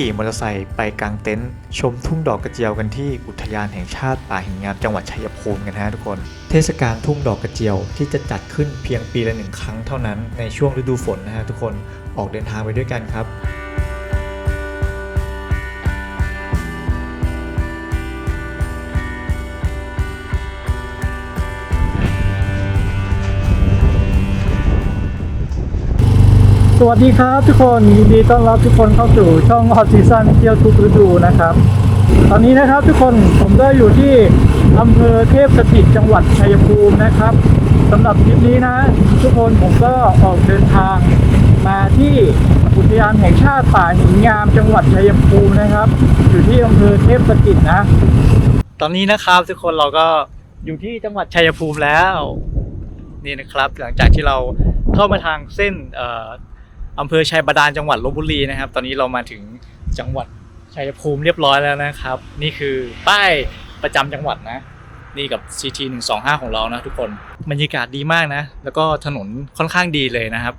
ขี่มอเตอร์ไซค์ไปกางเต็นท์ชมทุ่งดอกกระเจียวกันที่อุทยานแห่งชาติป่าหินงามจังหวัดชัยภูมิกันนะฮะทุกคน เทศกาลทุ่งดอกกระเจียวที่จะจัดขึ้นเพียงปีละหนึ่งครั้งเท่านั้นในช่วงฤดูฝนนะฮะทุกคนออกเดินทางไปด้วยกันครับ วัสดีครับทุกคนยินดีต้อนรับทุกคนเข้าสู่ช่อง Hot Season เที่ยวทุกฤดูนะครับ ตอนนี้นะครับทุกคนผมก็อยู่ที่อำเภอเทพสถิตจังหวัดชัยภูมินะครับสำหรับทริปนี้นะ ทุกคนผมก็ออกเดินทางมาที่อุทยานแห่งชาติป่าหินงามจังหวัดชัยภูมินะครับ อยู่ที่อำเภอเทพสถิตนะ ตอนนี้นะครับทุกคนเราก็อยู่ที่จังหวัดชัยภูมิแล้ว นี่นะครับ หลังจากที่เราเข้ามาทางเส้นเอำเภอชัยบาดาลจังหวัดลบบุรีนะครับ ตอนนี้เรามาถึงจังหวัดชัยภูมิเรียบร้อยแล้วนะครับ นี่คือป้ายประจำจังหวัดนะ นี่กับ CT 125 ของเรานะทุกคนบรรยากาศดีมากนะ แล้วก็ถนนค่อนข้างดีเลยนะครับ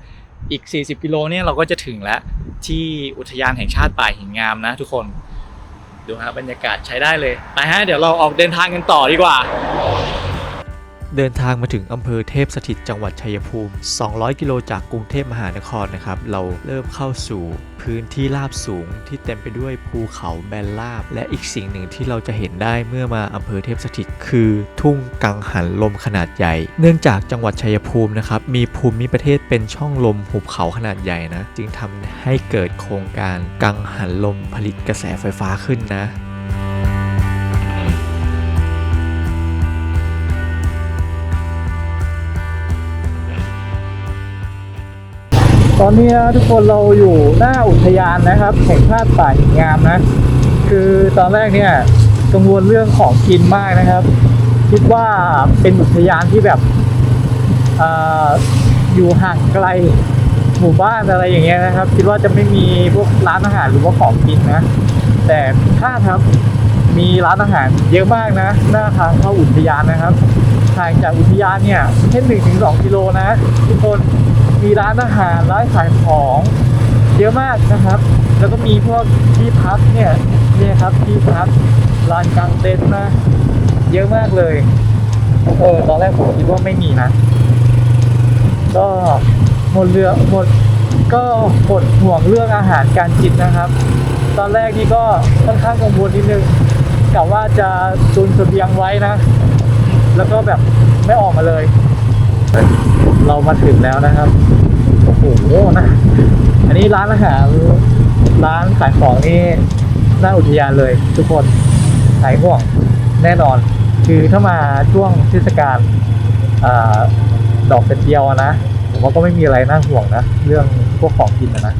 อีก 40 กิโลเนี่ยเราก็จะถึงแล้วที่อุทยานแห่งชาติป่าหินงามนะทุกคนดูฮะบรรยากาศใช้ได้เลยไปฮะเดี๋ยวเราออกเดินทางกันต่อดีกว่า เดินทางมาถึงอำเภอเทพสถิตจังหวัดชัยภูมิ 200 กิโลจากกรุงเทพมหานครนะครับ เราเริ่มเข้าสู่พื้นที่ราบสูงที่เต็มไปด้วยภูเขาแบนราบ และอีกสิ่งหนึ่งที่เราจะเห็นได้เมื่อมาอำเภอเทพสถิต คือทุ่งกังหันลมขนาดใหญ่ เนื่องจากจังหวัดชัยภูมินะครับมีภูมิประเทศเป็นช่องลมหุบเขาขนาดใหญ่นะ จึงทำให้เกิดโครงการกังหันลมผลิตกระแสไฟฟ้าขึ้นนะ อนนี้ทุกคนเราอยู่หน้าอุทยานนะครับแห่งชาติป่าหินงามนะ คือตอนแรกเนี่ยกังวลเรื่องของกินมากนะครับ คิดว่าเป็นอุทยานที่แบบออยู่ห่างไกลหมู่บ้านอะไรอย่างเงี้ยนะครับ คิดว่าจะไม่มีพวกร้านอาหารหรือว่าของกินนะ แต่ถ้าครับมีร้านอาหารเยอะมากนะ หน้าทางเข้าอุทยานนะครับห่างจากอุทยานเนี่ยแค่หนึ่งถึงสองกิโลนะทุกคน มีร้านอาหารร้านขายของเยอะมากนะครับ แล้วก็มีพวกที่พักเนี่ยเนี่ยครับที่พักลานกลางเต็นท์นะเยอะมากเลยเออตอนแรกผมคิดว่าไม่มีนะ ก็หมดเรือหมดก็หมดห่วงเรื่องอาหารการกินนะครับ ตอนแรกนี่ก็ค่อนข้างกังวลนิดนึงกะว่าจะตุนเสบียงไว้นะ แล้วก็แบบไม่ออกมาเลย เรามาถึงแล้วนะครับ โอ้โหนะ อันนี้ร้านอาหารร้านขายของนี่หน้าอุทยานเลยทุกคนหายห่วงแน่นอน คือถ้ามาช่วงเทศกาลดอกกระเจียวนะ ผมว่าก็ไม่มีอะไรน่าห่วงนะ เรื่องพวกของกินนะ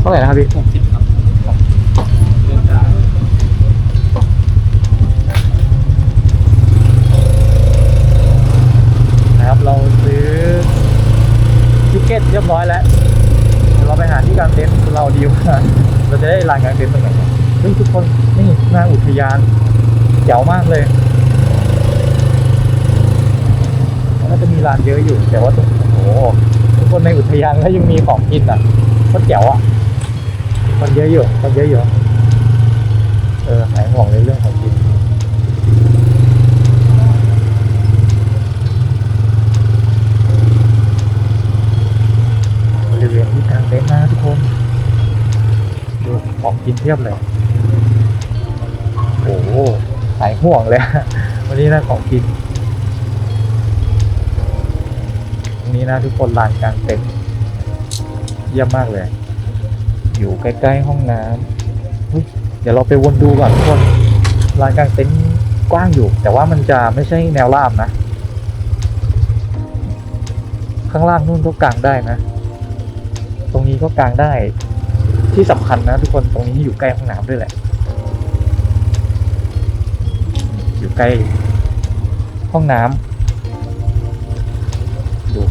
เท่าไหร่นะครับพี่หกสิบครับนะครับ เราซื้อทิ เรียบร้อยแล้วเดี๋ยวเราไปหาที่กางเต็นท์เราดีกว่าเราจะได้ลานกางเต็นท์ตรงไหนเฮ้ยทุกคนนี่หน้าอุทยานเจ๋วมากเลยน่าจะมีลานเยอะอยู่ แต่ว่าตรงโอ้โหทุกคนในอุทยานแล้วยังมีของกินอะก็เจ๋วอะมันเยอะอยู่มันเยอะอยู่เออหายห่วงในเรื่องของกิน ริเวณที่กลางเต็นท์นะทุกคนดูของกินเทียบเลย โอ้โหหายห่วงเลย วันนี้นะของกิน ตรงนี้นะทุกคนลานกลางเต็นท์เยี่ยมมากเลย อยู่ใกล้ๆห้องน้ำเฮ้ยเดี๋ยวเราไปวนดูก่อนทุกคนลานกลางเต็นท์กว้างอยู่ แต่ว่ามันจะไม่ใช่แนวราบนะ ข้างล่างนู่นก็กางได้นะ รงนี้ก็กางได้ที่สำคัญนะทุกคนตรงนี้อยู่ใกล้ห้องน้ำด้วยแหละ อยู่ใกล้ห้องน้ำดู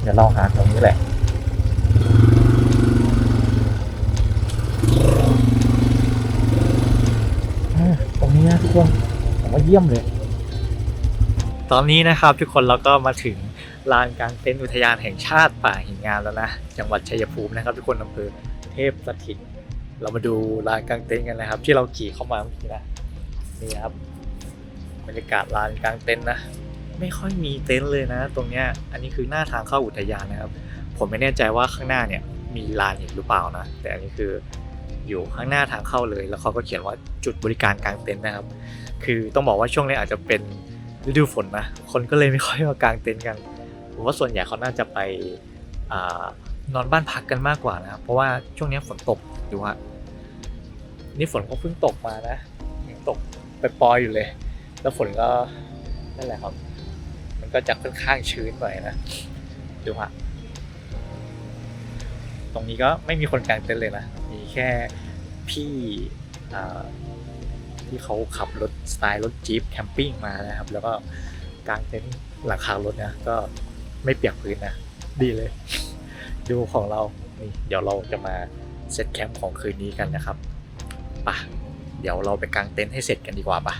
เดี๋ยวเราหาตรงนี้แหละตรงนี้นะทุกคนผมว่าเยี่ยมเลย ตอนนี้นะครับทุกคนเราก็มาถึง ลานกลางเต็นท์อุทยานแห่งชาติป่าหินงามแล้วนะ จังหวัดชัยภูมินะครับทุกคนอำเภอเทพสถิต เรามาดูลานกลางเต็นท์กันนะครับ ที่เราขี่เข้ามาเมื่อกี้นะนี่ครับบรรยากาศลานกลางเต็นท์นะไม่ค่อยมีเต็นท์เลยนะ ตรงเนี้ยอันนี้คือหน้าทางเข้าอุทยานนะครับ ผมไม่แน่ใจว่าข้างหน้าเนี่ยมีลานอีกหรือเปล่านะแต่อันนี้คืออยู่ข้างหน้าทางเข้าเลย แล้วเขาก็เขียนว่าจุดบริการกลางเต็นท์นะครับ คือต้องบอกว่าช่วงนี้อาจจะเป็นฤดูฝนนะคนก็เลยไม่ค่อยมากางเต็นท์กัน ผมว่าส่วนใหญ่เขาน่าจะไปอนอนบ้านพักกันมากกว่านะครับเพราะว่าช่วงนี้ฝนตกดูฮะนี่ฝนก็เพิ่งตกมานะยังตกไปปอยอยู่เลย แล้วฝนก็นั่นแหละครับ มันก็จะค่อนข้างชื้นหน่อยนะดูฮะตรงนี้ก็ไม่มีคนกลางเต็นท์เลยนะมีแค่พี่ที่เขาขับรถสไตล์รถจี๊ปแคมปิ้งมานะครับ แล้วก็กางเต็นท์หลังคารถนะก็ ไม่เปียกพื้นนะ ดีเลย ดูของเรานี่เดี๋ยวเราจะมาเซตแคมป์ของคืนนี้กันนะครับไปะเดี๋ยวเราไปกางเต็นท์ให้เสร็จกันดีกว่าปะ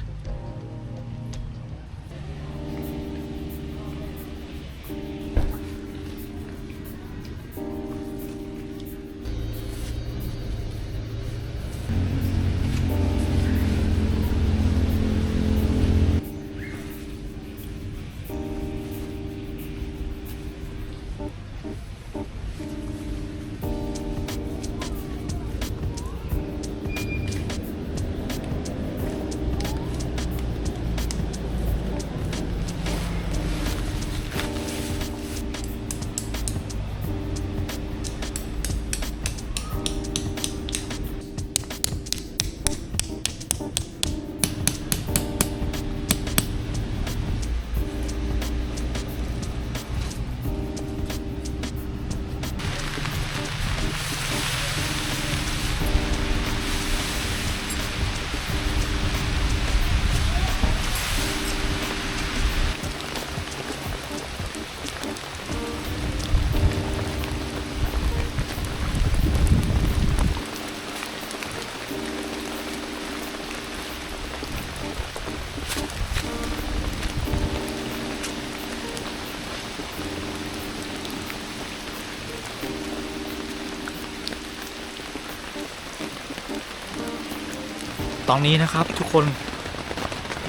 ตอนนี้นะครับทุกคน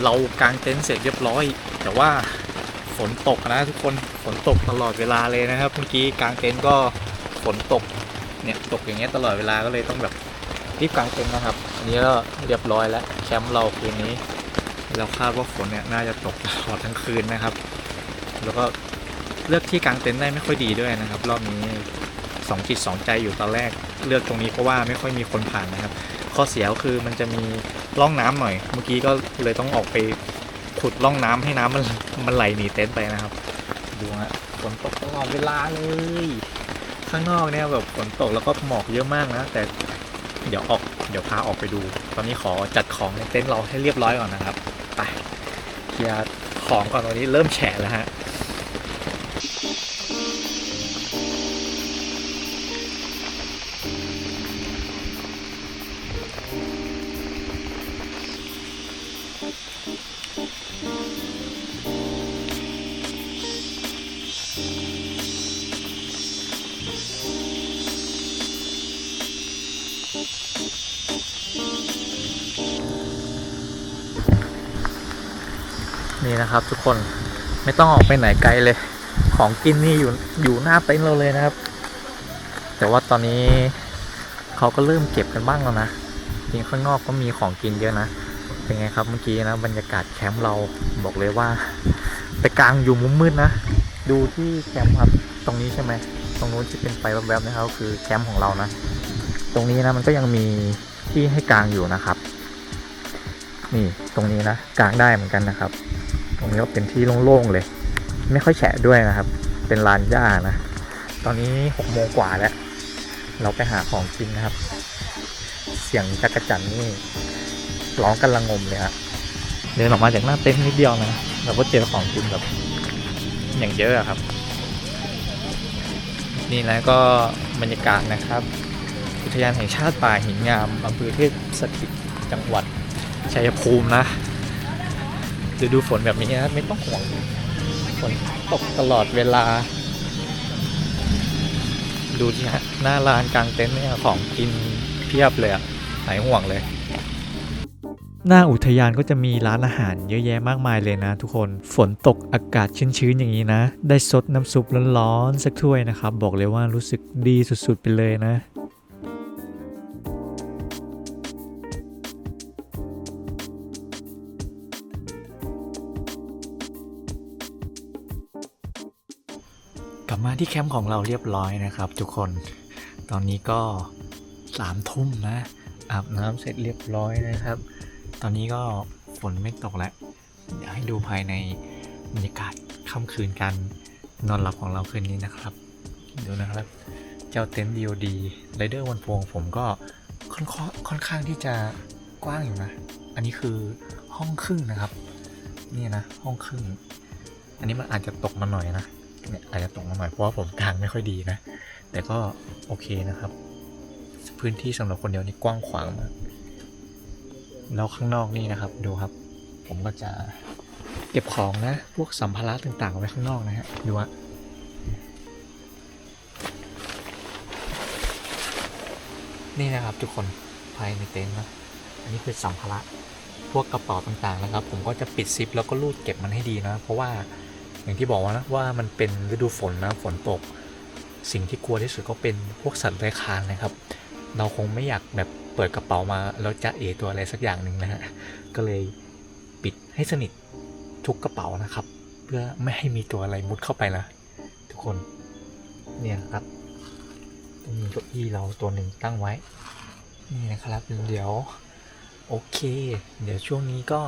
เรากางเต็นท์เสร็จเรียบร้อย แต่ว่าฝนตกนะทุกคนฝนตกตลอดเวลาเลยนะครับเมื่อกี้กางเต็นท์ก็ฝนตกเนี่ยตกอย่างเงี้ยตลอดเวลาก็เลยต้องแบบรีบกางเต็นท์นะครับอันนี้ก็เรียบร้อยแล้วแคมป์เราคืนนี้ เราคาดว่าฝนเนี่ยน่าจะตกตลอดทั้งคืนนะครับ แล้วก็เลือกที่กางเต็นท์ได้ไม่ค่อยดีด้วยนะครับ รอบนี้สองจิตสองใจอยู่ตอนแรกเลือกตรงนี้เพราะว่าไม่ค่อยมีคนผ่านนะครับ ข้อเสียก็คือมันจะมีร่องน้ำหน่อย เมื่อกี้ก็เลยต้องออกไปขุดร่องน้ำให้น้ำมันมันไหลหนีเต็นท์ไปนะครับ ดูฮะฝนตกตลอดเวลาเลย ข้างนอกเนี่ยแบบฝนตกแล้วก็หมอกเยอะมากนะ แต่เดี๋ยวออกเดี๋ยวพาออกไปดู ตอนนี้ขอจัดของในเต็นท์เราให้เรียบร้อยก่อนนะครับ ไปเคลียร์ของก่อนตอนนี้เริ่มแฉะแล้วฮะ นี่นะครับ ทุกคนไม่ต้องออกไปไหนไกลเลย ของกินนี่อยู่อยู่หน้าเต็นท์เราเลยนะครับ แต่ว่าตอนนี้เขาก็เริ่มเก็บกันบ้างแล้วนะจริงข้างนอกก็มีของกินเยอะนะเป็นไงครับเมื่อกี้นะบรรยากาศแคมป์เราบอกเลยว่าไปกลางอยู่มุมมืดนะ ดูที่แคมป์ครับตรงนี้ใช่ไหมตรงนู้นที่เป็นไฟแวบๆนะครับคือแคมป์ของเรานะ ตรงนี้นะมันก็ยังมีที่ให้กลางอยู่นะครับ นี่ตรงนี้นะกลางได้เหมือนกันนะครับ นี้ก็เป็นที่โล่งๆเลย ไม่ค่อยแฉะด้วยนะครับ เป็นลานหญ้านะ ตอนนี้หกโมงกว่าแล้ว เราไปหาของกินนะครับ เสียงจักรจันนี่ร้องกันระงมเลยฮะเดินออกมาจากหน้าเต็นท์นิดเดียวนะเราก็เจอของกินแบบอย่างเยอะครับ นี่นะก็บรรยากาศนะครับ อุทยานแห่งชาติป่าหินงามอำเภอเทพสถิตจังหวัดชัยภูมินะ ฤดูฝนแบบนี้นะไม่ต้องห่วงฝนตกตลอดเวลา ดูที่ฮะหน้าลานกลางเต็นท์เนี่ยของกินเพียบเลยอะหายห่วงเลย หน้าอุทยานก็จะมีร้านอาหารเยอะแยะมากมายเลยนะทุกคนฝนตกอากาศชื้นๆอย่างนี้นะ ได้ซดน้ำซุปร้อนๆสักถ้วยนะครับ บอกเลยว่ารู้สึกดีสุดๆไปเลยนะ ที่แคมป์ของเราเรียบร้อยนะครับทุกคน ตอนนี้ก็สามทุ่มนะ อาบน้ำเสร็จเรียบร้อยนะครับ ตอนนี้ก็ฝนไม่ตกแล้ว เดี๋ยวให้ดูภายในบรรยากาศค่ำคืนการนอนหลับของเราคืนนี้นะครับ ดูนะครับ เจ้าเต็นท์ DOD ไรเดอร์วันพวงผมก็ค่อนข้างค่อนข้างที่จะกว้างอยู่นะ อันนี้คือห้องครึ่งนะครับ นี่นะห้องครึ่ง อันนี้มันอาจจะตกมาหน่อยนะ เนี่ยอาจจะตกมาหน่อยเพราะว่าผมกางไม่ค่อยดีนะ แต่ก็โอเคนะครับ พื้นที่สำหรับคนเดียวนี่กว้างขวางมากแล้วข้างนอกนี่นะครับดูครับ ผมก็จะเก็บของนะ พวกสัมภาระต่างๆไว้ข้างนอกนะฮะดูว่านี่นะครับทุกคนภายในเต็นท์นะอันนี้คือสัมภาระพวกกระเป๋าต่างๆนะครับ ผมก็จะปิดซิปแล้วก็รูดเก็บมันให้ดีนะ เพราะว่า อย่างที่บอกว่านะว่ามันเป็นฤดูฝนนะฝนตก สิ่งที่กลัวที่สุดก็เป็นพวกสัตว์เลื้คานนะครับ เราคงไม่อยากแบบเปิดกระเป๋ามาแล้วจะเอตัวอะไรสักอย่างหนึ่งนะฮะก็เลยปิดให้สนิททุกกระเป๋านะครับ เพื่อไม่ให้มีตัวอะไรมุดเข้าไปนะทุกคนเนี่ยครับมีเก้าอี้เราตัวหนึ่งตั้งไว้ นี่นะครับเดี๋ยว โอเค เดี๋ยวช่วงนี้ก็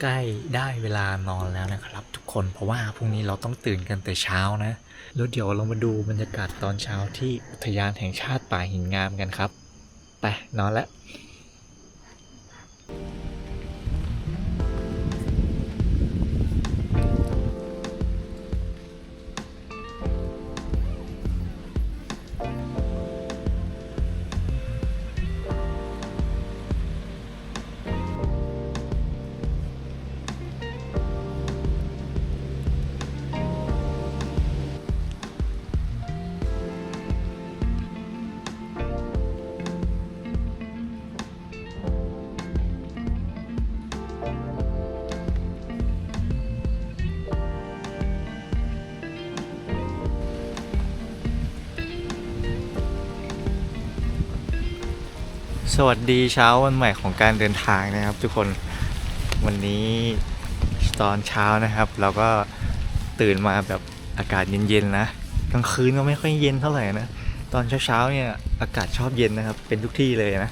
ใกล้ได้เวลานอนแล้วนะครับ ทุกคน เพราะว่าพรุ่งนี้เราต้องตื่นกันแต่เช้านะ แล้วเดี๋ยวเรามาดูบรรยากาศตอนเช้าที่อุทยานแห่งชาติป่าหินงามกันครับ ไปนอนแล้ว สวัสดีเช้าวันใหม่ของการเดินทางนะครับ ทุกคนวันนี้ตอนเช้านะครับ เราก็ตื่นมาแบบอากาศเย็นๆนะกลางคืนก็ไม่ค่อยเย็นเท่าไหร่นะตอนเช้าๆเนี่ยอากาศชอบเย็นนะครับ เป็นทุกที่เลยนะ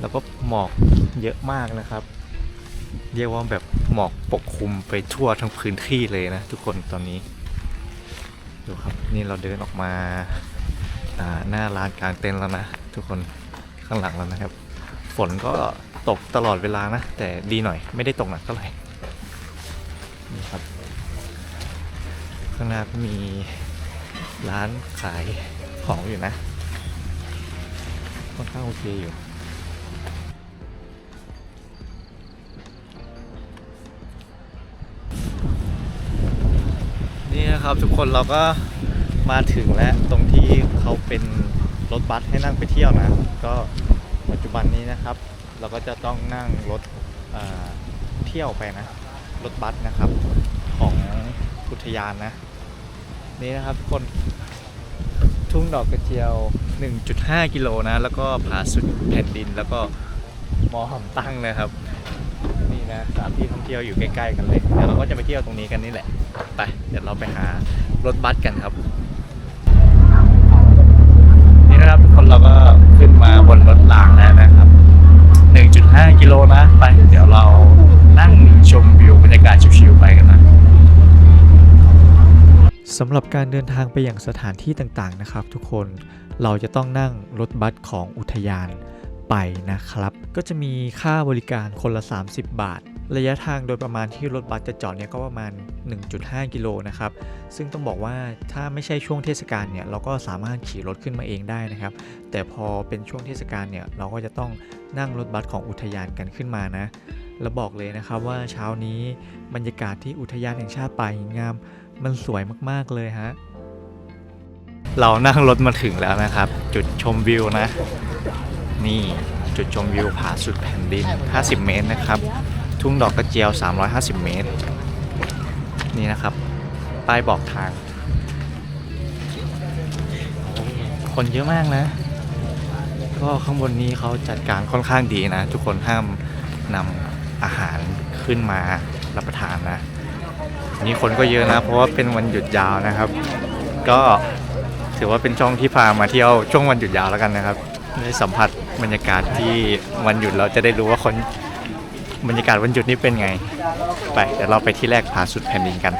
แล้วก็หมอกเยอะมากนะครับ เรียกว่าแบบหมอกปกคลุมไปทั่วทั้งพื้นที่เลยนะ ทุกคนตอนนี้ดูครับนี่เราเดินออกมาหน้าร้านกลางเต็นท์แล้วนะ ทุกคน ข้างหลังแล้วนะครับ ฝนก็ตกตลอดเวลานะ แต่ดีหน่อยไม่ได้ตกหนักเท่าไหร่นี่ครับ ข้างหน้าก็มีร้านขายของอยู่นะค่อนข้างโอเคอยู่นี่นะครับทุกคนเราก็มาถึงแล้วตรงที่เขาเป็น รถบัสให้นั่งไปเที่ยวนะ ก็ปัจจุบันนี้นะครับ เราก็จะต้องนั่งรถเเที่ยวไปนะ รถบัสนะครับ ของอุทยานนะ นี่นะครับทุกคนทุ่งดอกกระเจียว 1.5 กิโลนะ แล้วก็ผาสุดแผ่นดินแล้วก็มอหอมตั้งนะครับ นี่นะสถามที่ท่องเที่ยวอยู่ใกล้ๆกันเลยเดี๋ยวเราก็จะไปเที่ยวตรงนี้กันนี่แหละ ไป เดี๋ยวเราไปหารถบัสกันครับ คนเราก็ขึ้นมาบนรถรางแล้วนะครับ 1.5 กิโลนะ ไป เดี๋ยวเรานั่งชมวิวบรรยากาศชิวๆไปกันนะสำหรับการเดินทางไปอย่างสถานที่ต่างๆนะครับ ทุกคนเราจะต้องนั่งรถบัสของอุทยานไปนะครับ ก็จะมีค่าบริการคนละ 30 บาท ระยะทางโดยประมาณที่รถบัสจะจอดเนี่ยก็ประมาณ 1.5 กิโลนะครับ ซึ่งต้องบอกว่าถ้าไม่ใช่ช่วงเทศกาลเนี่ยเราก็สามารถขี่รถขึ้นมาเองได้นะครับ แต่พอเป็นช่วงเทศกาลเนี่ยเราก็จะต้องนั่งรถบัสของอุทยานกันขึ้นมานะ แล้วบอกเลยนะครับว่าเช้านี้บรรยากาศที่อุทยานแห่งชาติป่าหินงาม มันสวยมากๆเลยฮะ เรานั่งรถมาถึงแล้วนะครับ จุดชมวิวนะ นี่จุดชมวิวผาสุดแผ่นดิน 50 เมตรนะครับ ทุ่งดอกกระเจียว 350 เมตร นี่นะครับ ป้ายบอกทาง คนเยอะมากนะ ก็ข้างบนนี้เขาจัดการค่อนข้างดีนะ ทุกคนห้ามนำอาหารขึ้นมารับประทานนะ นี่คนก็เยอะนะ เพราะว่าเป็นวันหยุดยาวนะครับ ก็ถือว่าเป็นช่องที่พามาเที่ยวช่วงวันหยุดยาวแล้วกันนะครับได้สัมผัสบรรยากาศที่วันหยุดเราจะได้รู้ว่าคน บรรยากาศวันหยุดนี่เป็นไง ไปเดี๋ยวเราไปที่แรกผาสุดแผ่นดินกัน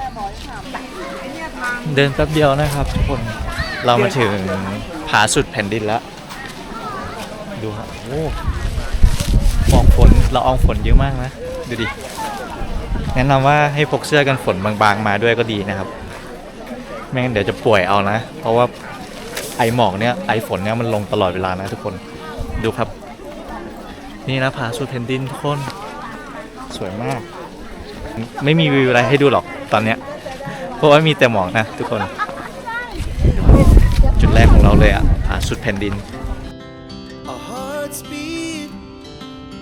เดินแป๊บเดียวนะครับทุกคนเรามาถึงผาสุดแผ่นดินแล้ว ดูครับโอ้หมอกฝนละอองฝนเยอะมากนะดูดิแนะนำว่าให้พกเสื้อกันฝนบางๆ มาด้วยก็ดีนะครับไม่งั้นเดี๋ยวจะป่วยเอานะ เพราะว่าไอหมอกเนี่ยไอฝนเนี่ยมันลงตลอดเวลานะทุกคนดูครับ นี่นะผาสุดแผ่นดินทุกคน สวยมาก ไม่มีวิวอะไรให้ดูหรอกตอนเนี้ย เพราะว่ามีแต่หมอกนะทุกคน จุดแรกของเราเลยอะผาสุดแผ่นดิน Our hearts beat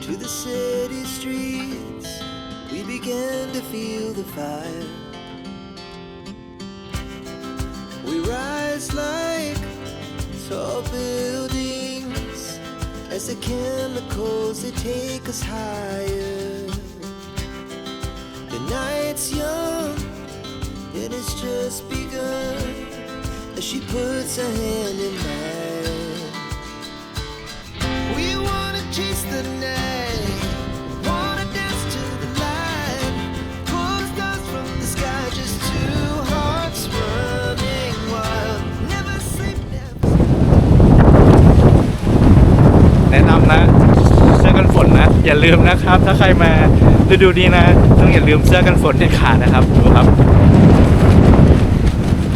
to the city streets. We began to feel the fire. We rise like tall buildings as the chemicals they take us higher. Night's young and it's just begun as she puts her hand in mine. We wanna chase the night, แนะนำนะเสื้อกันฝนนะ อย่าลืมนะครับ ถ้าใครมา ฤดูนี้นะ ต้องอย่าลืมเสื้อกันฝนเด็ดขาดนะครับดูครับ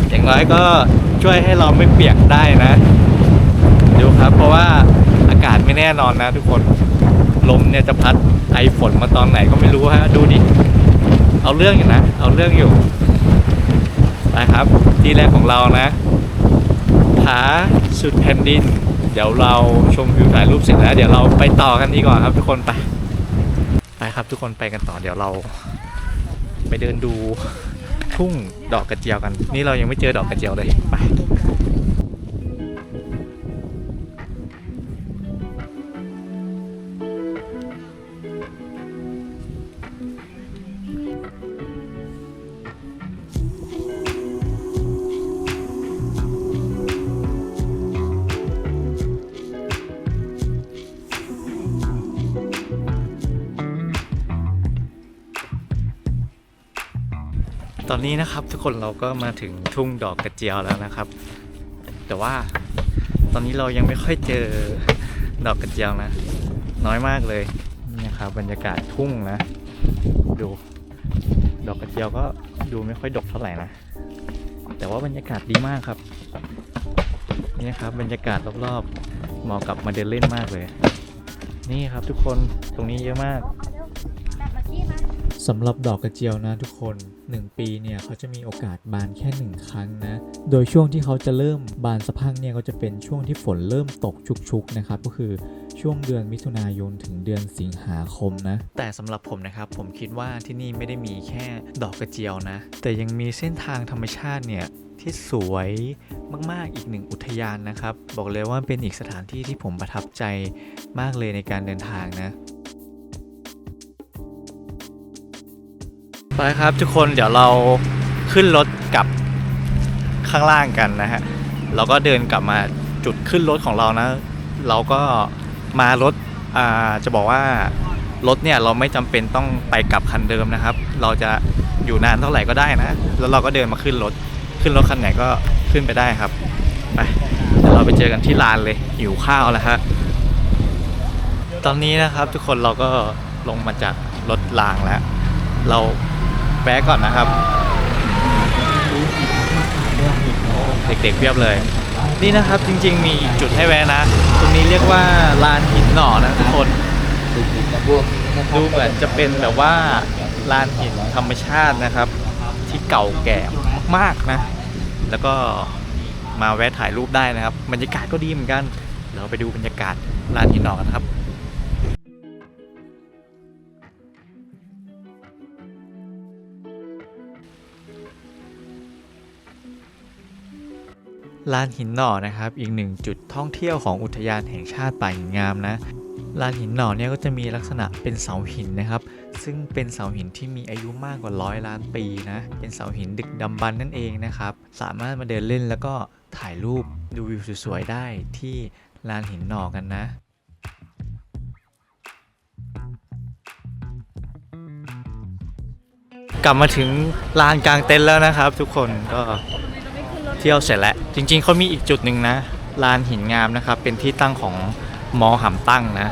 อย่างน้อยก็ช่วยให้เราไม่เปียกได้นะดูครับ เพราะว่าอากาศไม่แน่นอนนะทุกคนลมเนี่ยจะพัดไอฝนมาตอนไหนก็ไม่รู้ฮะดูดิเอาเรื่องอยู่นะ เอาเรื่องอยู่ไปครับ ที่แรกของเรานะผาสุดแผ่นดิน เดี๋ยวเราชมวิวถ่ายรูปเสร็จแล้ว เดี๋ยวเราไปต่อกันดีกว่าครับทุกคนไป ครับ ทุกคนไปกันต่อเดี๋ยวเรา ไปเดินดูทุ่งดอกกระเจียวกัน นี่เรายังไม่เจอดอกกระเจียวเลยไป ตอนนี้นะครับทุกคนเราก็มาถึงทุ่งดอกกระเจียวแล้วนะครับ แต่ว่าตอนนี้เรายังไม่ค่อยเจอดอกกระเจียวนะ น้อยมากเลยนี่นะครับบรรยากาศทุ่งนะ ดู ดอกกระเจียวก็ดูไม่ค่อยดกเท่าไหร่นะ แต่ว่าบรรยากาศดีมากครับ นี่นะครับบรรยากาศรอบๆเหมาะกับมาเดินเล่นมากเลย นี่ครับทุกคนตรงนี้เยอะมากสำหรับดอกกระเจียวนะทุกคน1 ปีเนี่ยเขาจะมีโอกาสบานแค่ 1 ครั้งนะ โดยช่วงที่เขาจะเริ่มบานสะพังเนี่ยก็จะเป็นช่วงที่ฝนเริ่มตกชุกๆนะครับก็คือช่วงเดือนมิถุนายนถึงเดือนสิงหาคมนะ แต่สำหรับผมนะครับ ผมคิดว่าที่นี่ไม่ได้มีแค่ดอกกระเจียวนะ แต่ยังมีเส้นทางธรรมชาติเนี่ยที่สวยมาก ๆ อีกหนึ่งอุทยานนะครับ บอกเลยว่าเป็นอีกสถานที่ที่ผมประทับใจมากเลยในการเดินทางนะ ไปครับทุกคนเดี๋ยวเราขึ้นรถกลับข้างล่างกันนะฮะเราก็เดินกลับมาจุดขึ้นรถของเรานะ เราก็มารถอ่าจะบอกว่ารถเนี่ยเราไม่จำเป็นต้องไปกลับคันเดิมนะครับ เราจะอยู่นานเท่าไหร่ก็ได้นะ แล้วเราก็เดินมาขึ้นรถ ขึ้นรถคันไหนก็ขึ้นไปได้ครับไปเดี๋ยวเราไปเจอกันที่ลานเลยหิวข้าวแล้วฮะตอนนี้นะครับทุกคนเราก็ลงมาจากรถรางแล้ว เรา แวะก่อนนะครับ เด็กๆเพียบเลย นี่นะครับจริงๆมีอีกจุดให้แวะนะ ตรงนี้เรียกว่าลานหินหน่อนะทุกคนดูเหมือนจะเป็นแบบว่าลานหินธรรมชาตินะครับ ที่เก่าแก่มากนะ แล้วก็มาแวะถ่ายรูปได้นะครับ บรรยากาศก็ดีเหมือนกัน เราไปดูบรรยากาศลานหินหนอกันครับ ลานหินหน่อนะครับ อีกหนึ่งจุดท่องเที่ยวของอุทยานแห่งชาติป่าหินงามนะลานหินหน่อเนี่ยก็จะมีลักษณะเป็นเสาหินนะครับ ซึ่งเป็นเสาหินที่มีอายุมากกว่าร้อยล้านปีนะ เป็นเสาหินดึกดำบรรนั่นเองนะครับ สามารถมาเดินเล่นแล้วก็ถ่ายรูปดูวิวสวยๆได้ที่ลานหินหน่อกันนะกลับมาถึงลานกลางเต็นท์แล้วนะครับ ทุกคนก็ เที่ยวเสร็จแล้ว จริงๆเขามีอีกจุดหนึ่งนะลานหินงามนะครับ เป็นที่ตั้งของมอหำตั้งนะ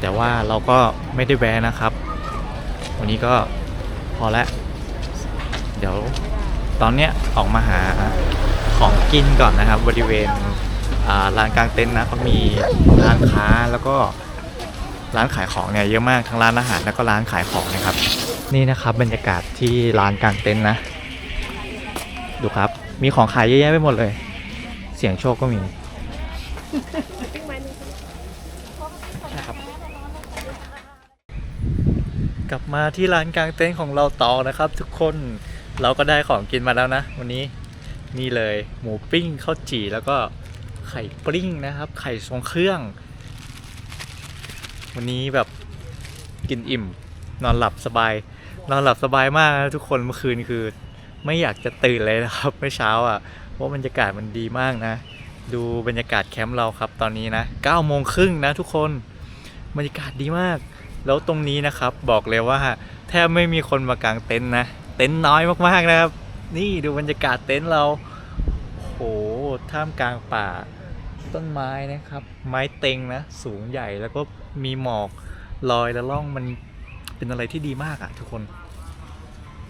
แต่ว่าเราก็ไม่ได้แวะนะครับ วันนี้ก็พอแล้วเดี๋ยวตอนเนี้ยออกมาหาของกินก่อนนะครับ บริเวณอ่าลานกลางเต็นท์นะเขามีร้านค้าแล้วก็ร้านขายของเนี่ยเยอะมากทั้งร้านอาหารแล้วก็ร้านขายของนะครับ นี่นะครับบรรยากาศที่ลานกลางเต็นท์นะ ดูครับ มีของขายเยอะแยะไปหมดเลย เสียงโชคก็มีนะครับกลับมาที่ร้านกลางเต็นท์ของเราต่อนะครับ ทุกคนเราก็ได้ของกินมาแล้วนะ วันนี้นี่เลยหมูปิ้งข้าวจี่แล้วก็ไข่ปริ้งนะครับ ไข่ทรงเครื่อง วันนี้แบบกินอิ่ม นอนหลับสบาย นอนหลับสบายมากนะทุกคนเมื่อคืนคือ ไม่อยากจะตื่นเลยนะครับเมื่อเช้าอะเพราะบรรยากาศมันดีมากนะ ดูบรรยากาศแคมป์เราครับตอนนี้นะ9โมงครึ่งนะทุกคนบรรยากาศดีมาก แล้วตรงนี้นะครับบอกเลยว่าแทบไม่มีคนมากางเต็นท์นะ เต็นท์น้อยมากๆนะครับ นี่ดูบรรยากาศเต็นท์เราโหท่ามกลางป่าต้นไม้นะครับ ไม้เต็งนะ สูงใหญ่แล้วก็มีหมอกลอยและล่องมันเป็นอะไรที่ดีมากอะทุกคน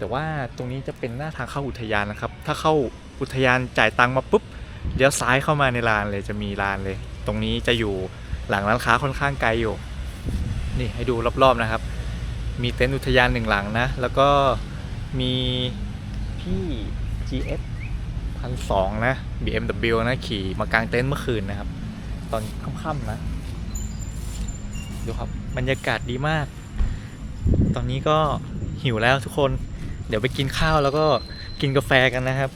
แต่ว่าตรงนี้จะเป็นหน้าทางเข้าอุทยานนะครับ ถ้าเข้าอุทยานจ่ายตังค์มาปุ๊บเลี้ยวซ้ายเข้ามาในลานเลยจะมีลานเลย ตรงนี้จะอยู่หลังร้านค้าค่อนข้างไกลอยู่ นี่ให้ดูรอบๆนะครับ มีเต็นท์อุทยานหนึ่งหลังนะ แล้วก็มีพี่ GS พันสองนะ BMW นะ ขี่มากลางเต็นท์เมื่อคืนนะครับ ตอนค่ำๆนะ ดูครับ บรรยากาศดีมาก ตอนนี้ก็หิวแล้วทุกคน เดี๋ยวไปกินข้าวแล้วก็กินกาแฟกันนะครับ